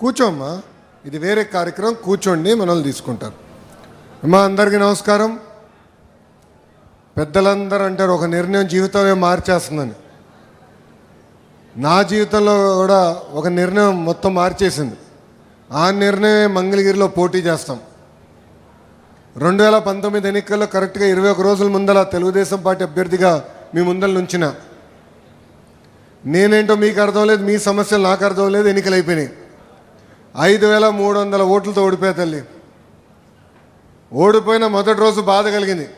కూర్చోమ్మా. ఇది వేరే కార్యక్రమం కూర్చోండి మనల్ని తీసుకుంటారు. అమ్మా అందరికీ నమస్కారం. పెద్దలందరూ అంటారు ఒక నిర్ణయం జీవితమే మార్చేస్తుందని. నా జీవితంలో కూడా ఒక నిర్ణయం మొత్తం మార్చేసింది. ఆ నిర్ణయమే మంగళగిరిలో పోటీ చేస్తాం. రెండు వేల పంతొమ్మిది ఎన్నికల్లో కరెక్ట్గా ఇరవై ఒక రోజుల ముందల తెలుగుదేశం పార్టీ అభ్యర్థిగా మీ ముందల నుంచిన. నేనేంటో మీకు అర్థం లేదు మీ సమస్యలు నాకు అర్థం లేదు ఎన్నికలు అయిపోయినాయి. ఐదు వేల మూడు వందల ఓట్లతో ఓడిపోయా తల్లి. ఓడిపోయిన మొదటి రోజు బాధ కలిగింది.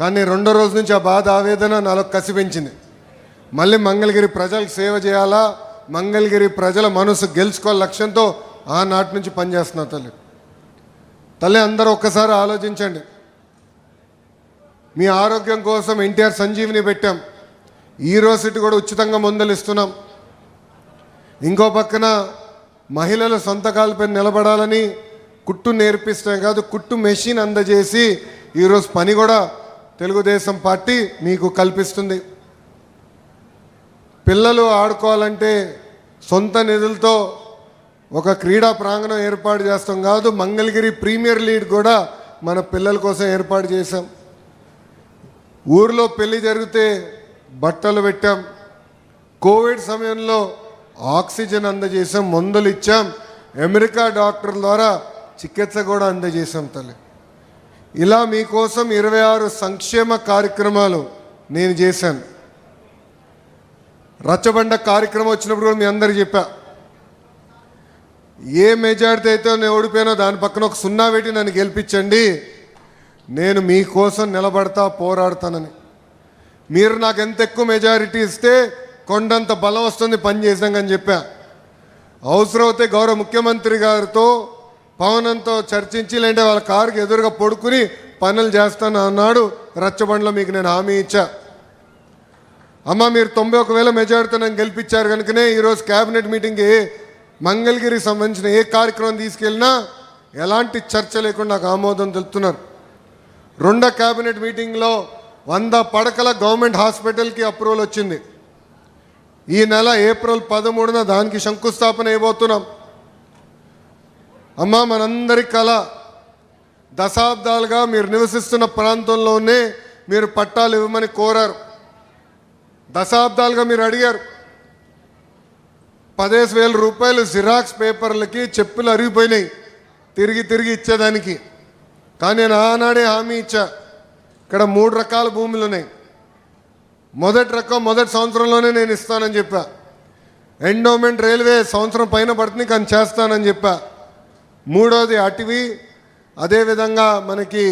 కానీ రెండో రోజు నుంచి ఆ బాధ ఆవేదన నాలో కసి పెంచింది. మళ్ళీ మంగళగిరి ప్రజలకు సేవ చేయాలా? మంగళగిరి ప్రజల మనసు గెలుచుకోవాలి లక్ష్యంతో ఆనాటి నుంచి పనిచేస్తున్నా తల్లి. తల్లి అందరూ ఒక్కసారి ఆలోచించండి. మీ ఆరోగ్యం కోసం ఎన్టీఆర్ సంజీవిని పెట్టాం. ఈ రోజుటి కూడా ఉచితంగా మందులు ఇస్తున్నాం. ఇంకో పక్కన మహిళల సొంత నిలబడాలని కుట్టు నేర్పిస్తాం కాదు కుట్టు మెషిన్ అందజేసి ఈరోజు పని కూడా తెలుగుదేశం పార్టీ మీకు కల్పిస్తుంది. పిల్లలు ఆడుకోవాలంటే సొంత నిధులతో ఒక క్రీడా ప్రాంగణం ఏర్పాటు చేస్తాం కాదు మంగళగిరి ప్రీమియర్ లీగ్ కూడా మన పిల్లల కోసం ఏర్పాటు చేశాం. ఊర్లో పెళ్ళి జరిగితే బట్టలు పెట్టాం. కోవిడ్ సమయంలో ఆక్సిజన్ అందజేసాం మందులు ఇచ్చాం. అమెరికా డాక్టర్ల ద్వారా చికిత్స కూడా అందజేసాం తల్లి. ఇలా మీకోసం ఇరవై ఆరు సంక్షేమ కార్యక్రమాలు నేను చేశాను. రచ్చబండ కార్యక్రమం వచ్చినప్పుడు కూడా మీ అందరికి చెప్పా. ఏ మెజార్టీ అయితే నేను ఓడిపోయానో దాని పక్కన ఒక సున్నా పెట్టి నన్ను గెలిపించండి. నేను మీకోసం నిలబడతా పోరాడతానని. మీరు నాకు ఎంత ఎక్కువ మెజారిటీ ఇస్తే కొండంత బలం వస్తుంది పని చేసాం చెప్పా. అవసరమైతే గౌరవ ముఖ్యమంత్రి గారితో పవనంతో చర్చించి లేదంటే వాళ్ళ కారుకి ఎదురుగా పడుకుని పనులు చేస్తాను అన్నాడు. రచ్చబండలో మీకు నేను హామీ ఇచ్చా. అమ్మ మీరు తొంభై ఒక వేల నన్ను గెలిపించారు కనుకనే ఈరోజు క్యాబినెట్ మీటింగ్కి మంగళగిరికి సంబంధించిన ఏ కార్యక్రమం తీసుకెళ్ళినా ఎలాంటి చర్చ లేకుండా నాకు ఆమోదం తెలుపుతున్నారు. రెండో క్యాబినెట్ మీటింగ్లో వంద పడకల గవర్నమెంట్ హాస్పిటల్కి అప్రూవల్ వచ్చింది. ఈ నెల ఏప్రిల్ పదమూడున దానికి శంకుస్థాపన అయిపోతున్నాం అమ్మా మనందరి కళ దశాబ్దాలుగా మీరు నివసిస్తున్న ప్రాంతంలోనే మీరు పట్టాలు ఇవ్వమని కోరారు. దశాబ్దాలుగా మీరు అడిగారు. పదేసి వేల రూపాయలు జిరాక్స్ పేపర్లకి చెప్పులు అరిగిపోయినాయి తిరిగి తిరిగి ఇచ్చేదానికి. కానీ నేను ఆనాడే హామీ ఇచ్చా. ఇక్కడ మూడు రకాల భూములు ఉన్నాయి. మొదటి రకం మొదటి సంవత్సరంలోనే నేను ఇస్తానని చెప్పా. ఎండోమెంట్ రైల్వే సంవత్సరం పైన పడుతుంది కానీ చేస్తానని చెప్పా. మూడోది అటవీ అదేవిధంగా మనకి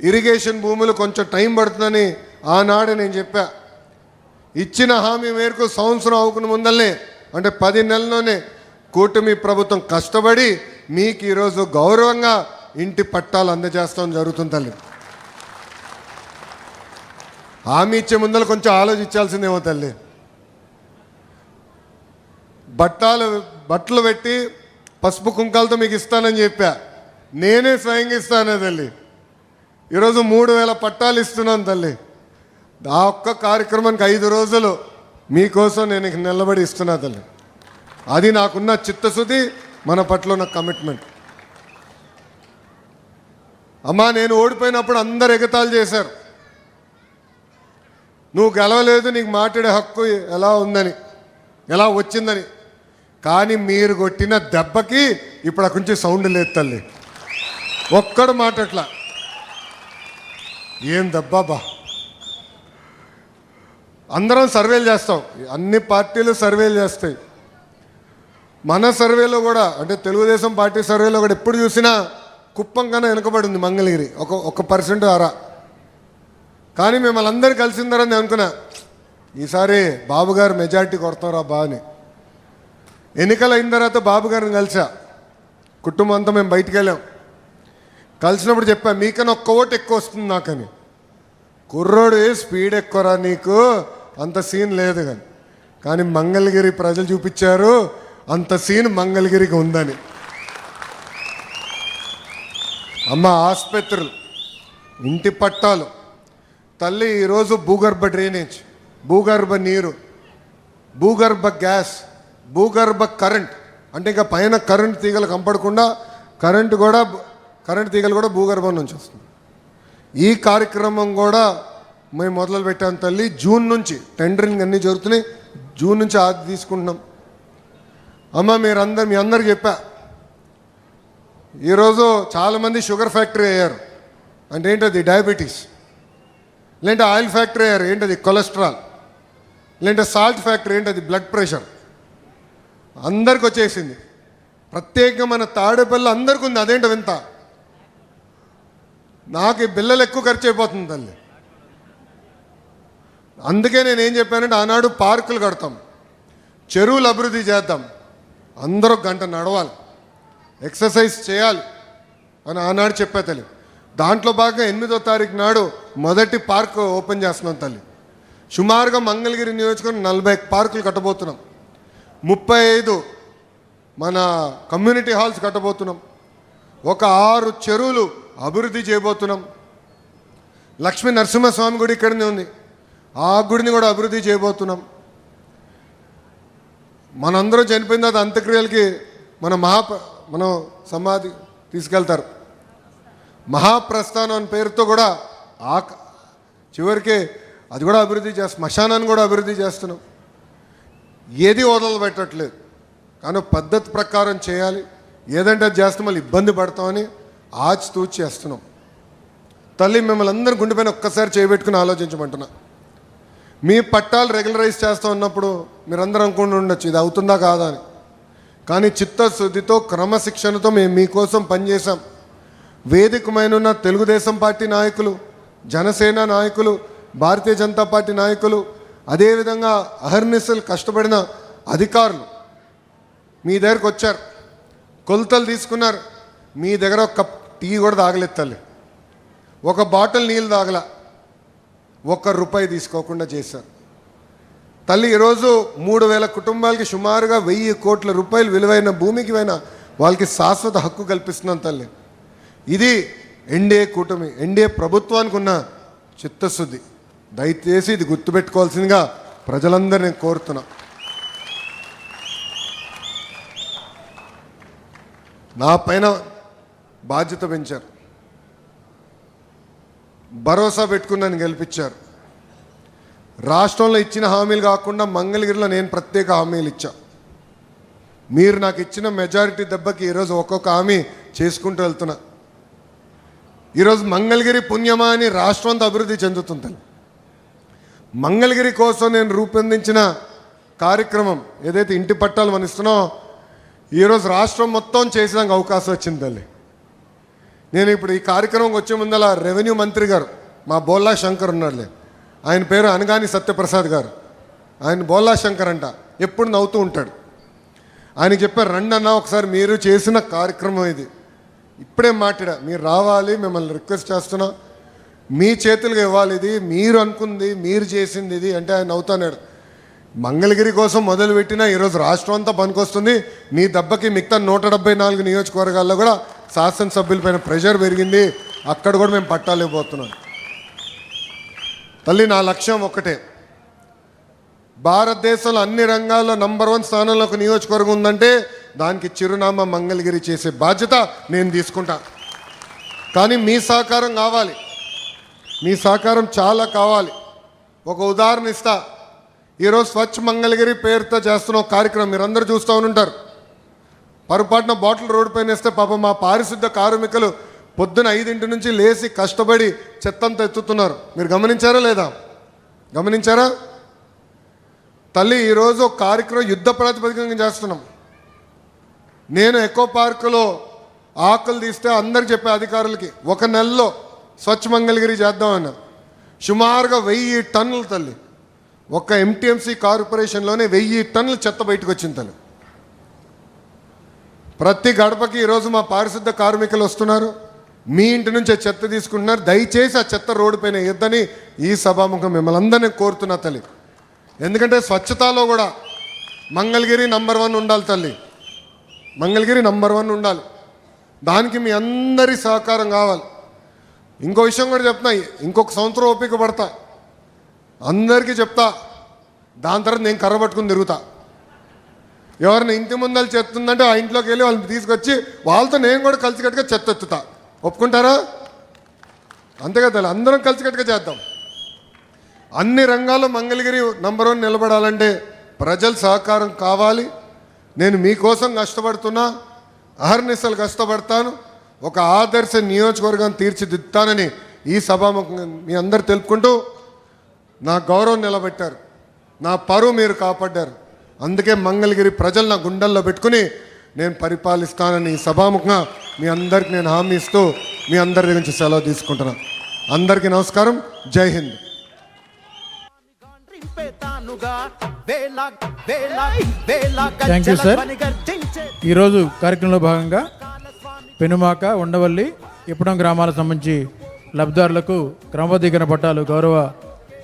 ఇరిగేషన్ భూములు కొంచెం టైం పడుతుందని ఆనాడే నేను చెప్పా. ఇచ్చిన హామీ మేరకు సంవత్సరం అవుకున్న ముందల్నే అంటే పది నెలల్లోనే కూటమి ప్రభుత్వం కష్టపడి మీకు ఈరోజు గౌరవంగా ఇంటి పట్టాలు అందజేస్తాం జరుగుతుంది తల్లి. హామీ ఇచ్చే ముందర కొంచెం ఆలోచించాల్సిందేమో తల్లి. బట్టాలు బట్టలు పెట్టి పసుపు కుంకాలతో మీకు ఇస్తానని చెప్పా. నేనే స్వయంగా ఇస్తానే తల్లి. ఈరోజు మూడు వేల పట్టాలు ఇస్తున్నాను తల్లి. ఆ ఒక్క కార్యక్రమానికి ఐదు రోజులు మీకోసం నేను నిలబడి ఇస్తున్నా తల్లి. అది నాకున్న చిత్తశుద్ధి మన పట్ల ఉన్న కమిట్మెంట్ అమ్మా నేను ఓడిపోయినప్పుడు అందరు ఎగతాలు చేశారు. నువ్వు గెలవలేదు నీకు మాట్లాడే హక్కు ఎలా ఉందని ఎలా వచ్చిందని. కానీ మీరు కొట్టిన దెబ్బకి ఇప్పుడు అక్కడి నుంచి సౌండ్ లేదు తల్లి. ఒక్కడు మాటట్లా ఏం దెబ్బ బా. అందరం సర్వేలు చేస్తాం. అన్ని పార్టీలు సర్వేలు చేస్తాయి. మన సర్వేలో కూడా అంటే తెలుగుదేశం పార్టీ సర్వేలో కూడా ఎప్పుడు చూసినా కుప్పం కన్నా వెనుకబడి ఉంది మంగళగిరి. ఒక ఒక పర్సెంట్ అరా. కానీ మిమ్మల్ని అందరూ కలిసిందరని నేను అనుకున్నా. ఈసారి బాబు గారు మెజారిటీ కొడతారా బా అని. ఎన్నికలు అయిన తర్వాత బాబు గారిని కలిసా. కుటుంబం అంతా మేము బయటికి వెళ్ళాం. కలిసినప్పుడు చెప్పా మీకన్నా ఒక్క ఓటు ఎక్కువ వస్తుంది నాకని. కుర్రోడు స్పీడ్ ఎక్కువరా నీకు. అంత సీన్ లేదు కానీ. కానీ మంగళగిరి ప్రజలు చూపించారు అంత సీన్ మంగళగిరికి ఉందని. అమ్మ ఆసుపత్రులు ఇంటి పట్టాలు తల్లి ఈరోజు భూగర్భ డ్రైనేజ్ భూగర్భ నీరు భూగర్భ గ్యాస్ భూగర్భ కరెంట్. అంటే ఇంకా పైన కరెంట్ తీగలు కంపడకుండా కరెంటు కూడా కరెంట్ తీగలు కూడా భూగర్భం నుంచి వస్తుంది. ఈ కార్యక్రమం కూడా మేము మొదలు పెట్టాం తల్లి జూన్ నుంచి. టెండరింగ్ అన్నీ జరుగుతున్నాయి. జూన్ నుంచి ఆది తీసుకుంటున్నాం. అమ్మ మీరందరు మీ అందరికి చెప్పా. ఈరోజు చాలామంది షుగర్ ఫ్యాక్టరీ అయ్యారు. అంటే ఏంటది? డయాబెటీస్. లేదంటే ఆయిల్ ఫ్యాక్టరీ అయ్యారు. ఏంటది? కొలెస్ట్రాల్. లేదంటే సాల్ట్ ఫ్యాక్టరీ. ఏంటది? Blood pressure. అందరికి వచ్చేసింది. ప్రత్యేకంగా మన తాడేపల్లి అందరికి ఉంది. అదేంటో వింత. నాకు ఈ బిల్లలు ఎక్కువ ఖర్చు అయిపోతుంది తల్లి. అందుకే నేను ఏం చెప్పానంటే ఆనాడు పార్కులు కడతాం. చెరువులు అభివృద్ధి చేద్దాం. అందరూ గంట నడవాలి. ఎక్సర్సైజ్ చేయాలి. అని ఆనాడు చెప్పే తల్లి. దాంట్లో భాగంగా ఎనిమిదో తారీఖు నాడు మొదటి పార్క్ ఓపెన్ చేస్తున్నాం తల్లి. సుమారుగా మంగళగిరి నియోజకవర్గం నలభై పార్కులు కట్టబోతున్నాం. ముప్పై ఐదు మన కమ్యూనిటీ హాల్స్ కట్టబోతున్నాం. ఒక ఆరు చెరువులు అభివృద్ధి చేయబోతున్నాం. లక్ష్మీ నరసింహస్వామి గుడి ఇక్కడనే ఉంది. ఆ గుడిని కూడా అభివృద్ధి చేయబోతున్నాం. మనందరం చనిపోయిన తర్వాత అంత్యక్రియలకి మన మహా మనం సమాధి తీసుకెళ్తారు. మహాప్రస్థానం అని పేరుతో కూడా ఆ చివరికి అది కూడా అభివృద్ధి చేస్తాం శ్మశానాన్ని కూడా అభివృద్ధి చేస్తున్నాం. ఏది వదలు పెట్టట్లేదు కానీ పద్ధతి ప్రకారం చేయాలి. ఏదంటే అది చేస్తే మళ్ళీ ఇబ్బంది పడతామని ఆచితూచి చేస్తున్నాం. తల్లి మిమ్మల్ని అందరూ గుండెపైన ఒక్కసారి చేయబెట్టుకుని ఆలోచించమంటున్నా. మీ పట్టాలు రెగ్యులరైజ్ చేస్తూ ఉన్నప్పుడు మీరందరూ అనుకుంటూ ఉండొచ్చు. ఇది అవుతుందా కాదా అని. కానీ చిత్తశుద్ధితో క్రమశిక్షణతో మేము మీకోసం పనిచేసాం వేదికమైన తెలుగుదేశం పార్టీ నాయకులు జనసేన నాయకులు భారతీయ జనతా పార్టీ నాయకులు అదేవిధంగా అహర్నిశలు కష్టపడిన అధికారులు మీ దగ్గరకు వచ్చారు. కొలతలు తీసుకున్నారు. మీ దగ్గర ఒక కప్ టీ కూడా తాగలేదు తల్లి. ఒక బాటిల్ నీళ్ళు తాగల. ఒక్క రూపాయి తీసుకోకుండా చేశారు. తల్లి ఈరోజు మూడు వేల కుటుంబాలకి సుమారుగా వెయ్యి కోట్ల రూపాయలు విలువైన భూమికి పైన వాళ్ళకి శాశ్వత హక్కు కల్పిస్తున్నాం తల్లి. ఇది ఎన్డీఏ కూటమి ఎన్డీఏ ప్రభుత్వానికి ఉన్న చిత్తశుద్ధి. దయచేసి ఇది గుర్తుపెట్టుకోవాల్సిందిగా ప్రజలందరినీ కోరుతున్నా. నా పైన బాధ్యత పెంచారు. భరోసా పెట్టుకుని నన్ను గెలిపించారు. రాష్ట్రంలో ఇచ్చిన హామీలు కాకుండా మంగళగిరిలో నేను ప్రత్యేక హామీలు ఇచ్చా. మీరు నాకు ఇచ్చిన మెజారిటీ దెబ్బకి ఈరోజు ఒక్కొక్క హామీ చేసుకుంటూ వెళ్తున్నా. ఈరోజు మంగళగిరి పుణ్యమా అని రాష్ట్రం అంతా అభివృద్ధి చెందుతుంది మంగళగిరి కోసం నేను రూపొందించిన కార్యక్రమం ఏదైతే ఇంటి పట్టాలు మనం ఇస్తున్నామో ఈరోజు రాష్ట్రం మొత్తం చేసేదానికి అవకాశం వచ్చింది తల్లి. నేను ఇప్పుడు ఈ కార్యక్రమంకి వచ్చే ముందల రెవెన్యూ మంత్రి గారు మా బోల్లా శంకర్ ఉన్నాడులే. ఆయన పేరు అనగాని సత్యప్రసాద్ గారు. ఆయన బోల్లా శంకర్ అంట ఎప్పుడు నవ్వుతూ ఉంటాడు. ఆయనకి చెప్పారు రండి అన్న ఒకసారి మీరు చేసిన కార్యక్రమం ఇది. ఇప్పుడే మాట్లాడా మీరు రావాలి మిమ్మల్ని రిక్వెస్ట్ చేస్తున్నా. మీ చేతులుగా ఇవ్వాలి ఇది మీరు అనుకుంది మీరు చేసింది ఇది అంటే ఆయన నవ్వుతున్నాడు. మంగళగిరి కోసం మొదలుపెట్టిన ఈరోజు రాష్ట్రం అంతా పనికొస్తుంది. మీ దెబ్బకి మిగతా నూట డెబ్బై నాలుగు నియోజకవర్గాల్లో కూడా శాసనసభ్యులపైన ప్రెషర్ పెరిగింది. అక్కడ కూడా మేము పట్టాలేకపోతున్నాం. తల్లి నా లక్ష్యం ఒక్కటే. భారతదేశంలో అన్ని రంగాల్లో నంబర్ వన్ స్థానంలో ఒక నియోజకవర్గం ఉందంటే దానికి చిరునామా మంగళగిరి చేసే బాధ్యత నేను తీసుకుంటా. కానీ మీ సహకారం కావాలి. మీ సహకారం చాలా కావాలి. ఒక ఉదాహరణ ఇస్తా. ఈరోజు స్వచ్ఛ మంగళగిరి పేరుతో చేస్తున్న ఒక కార్యక్రమం మీరందరూ చూస్తూ ఉంటారు పొరపాటున బాటిల్ రోడ్డు పైన వేస్తే పాపం మా పారిశుద్ధ కార్మికులు పొద్దున ఐదింటి నుంచి లేచి కష్టపడి చెత్తంతా ఎత్తుతున్నారు. మీరు గమనించారా లేదా? గమనించారా? తల్లి ఈరోజు కార్యక్రమం యుద్ధ ప్రాతిపదికంగా చేస్తున్నాం. నేను ఎకో పార్కులో ఆకులు తీస్తే అందరు చెప్పే అధికారులకి ఒక నెలలో స్వచ్ఛ మంగళగిరి చేద్దామన్న. సుమారుగా వెయ్యి టన్నులు తల్లి. ఒక్క ఎంటీఎంసీ కార్పొరేషన్లోనే వెయ్యి టన్నులు చెత్త బయటకు వచ్చింది తల్లి. ప్రతి గడపకి ఈరోజు మా పారిశుద్ధ కార్మికులు వస్తున్నారు. మీ ఇంటి నుంచే చెత్త తీసుకుంటున్నారు. దయచేసి ఆ చెత్త రోడ్డు పైన ఇద్దని ఈ సభాముఖం మిమ్మల్ని అందరినీ కోరుతున్నా తల్లి. ఎందుకంటే స్వచ్ఛతలో కూడా మంగళగిరి నంబర్ వన్ ఉండాలి తల్లి. మంగళగిరి నంబర్ వన్ ఉండాలి. దానికి మీ అందరి సహకారం కావాలి. ఇంకో విషయం కూడా చెప్తున్నా ఇంకొక సంవత్సరం ఓపిక పడతా. అందరికీ చెప్తా దాని తర్వాత నేను కర్ర పట్టుకుని తిరుగుతా. ఎవరిని ఇంటి ముందలు చెత్త ఉందంటే ఆ ఇంట్లోకి వెళ్ళి వాళ్ళని తీసుకొచ్చి వాళ్ళతో నేను కూడా కలిసికట్టుగా చెత్త ఎత్తుతా. ఒప్పుకుంటారా? అంతే కదా అందరం కలిసికట్టుగా చేద్దాం. అన్ని రంగాల్లో మంగళగిరి నంబర్ వన్ నిలబడాలంటే ప్రజల సహకారం కావాలి. నేను మీకోసం కష్టపడుతున్నా అహర్నిశలు కష్టపడతాను ఒక ఆదర్శ నియోజకవర్గాన్ని తీర్చిదిద్దుతానని ఈ సభాముఖంగా మీ అందరు తెలుపుకుంటూ నా గౌరవం నిలబెట్టారు. నా పరువు మీరు కాపాడ్డారు అందుకే మంగళగిరి ప్రజలు నా గుండెల్లో పెట్టుకుని నేను పరిపాలిస్తానని ఈ సభాముఖంగా మీ అందరికి నేను హామీ ఇస్తూ మీ అందరి నుంచి సెలవు తీసుకుంటున్నాను అందరికీ నమస్కారం. జై హింద్. Sir. ధ్వని గర్జించే ఈరోజు కార్యక్రమంలో భాగంగా పెనుమాక ఉండవల్లి ఇప్పడం గ్రామాలకు సంబంధించి లబ్ధిదారులకు క్రమబద్ధీకరణ పట్టాలు గౌరవ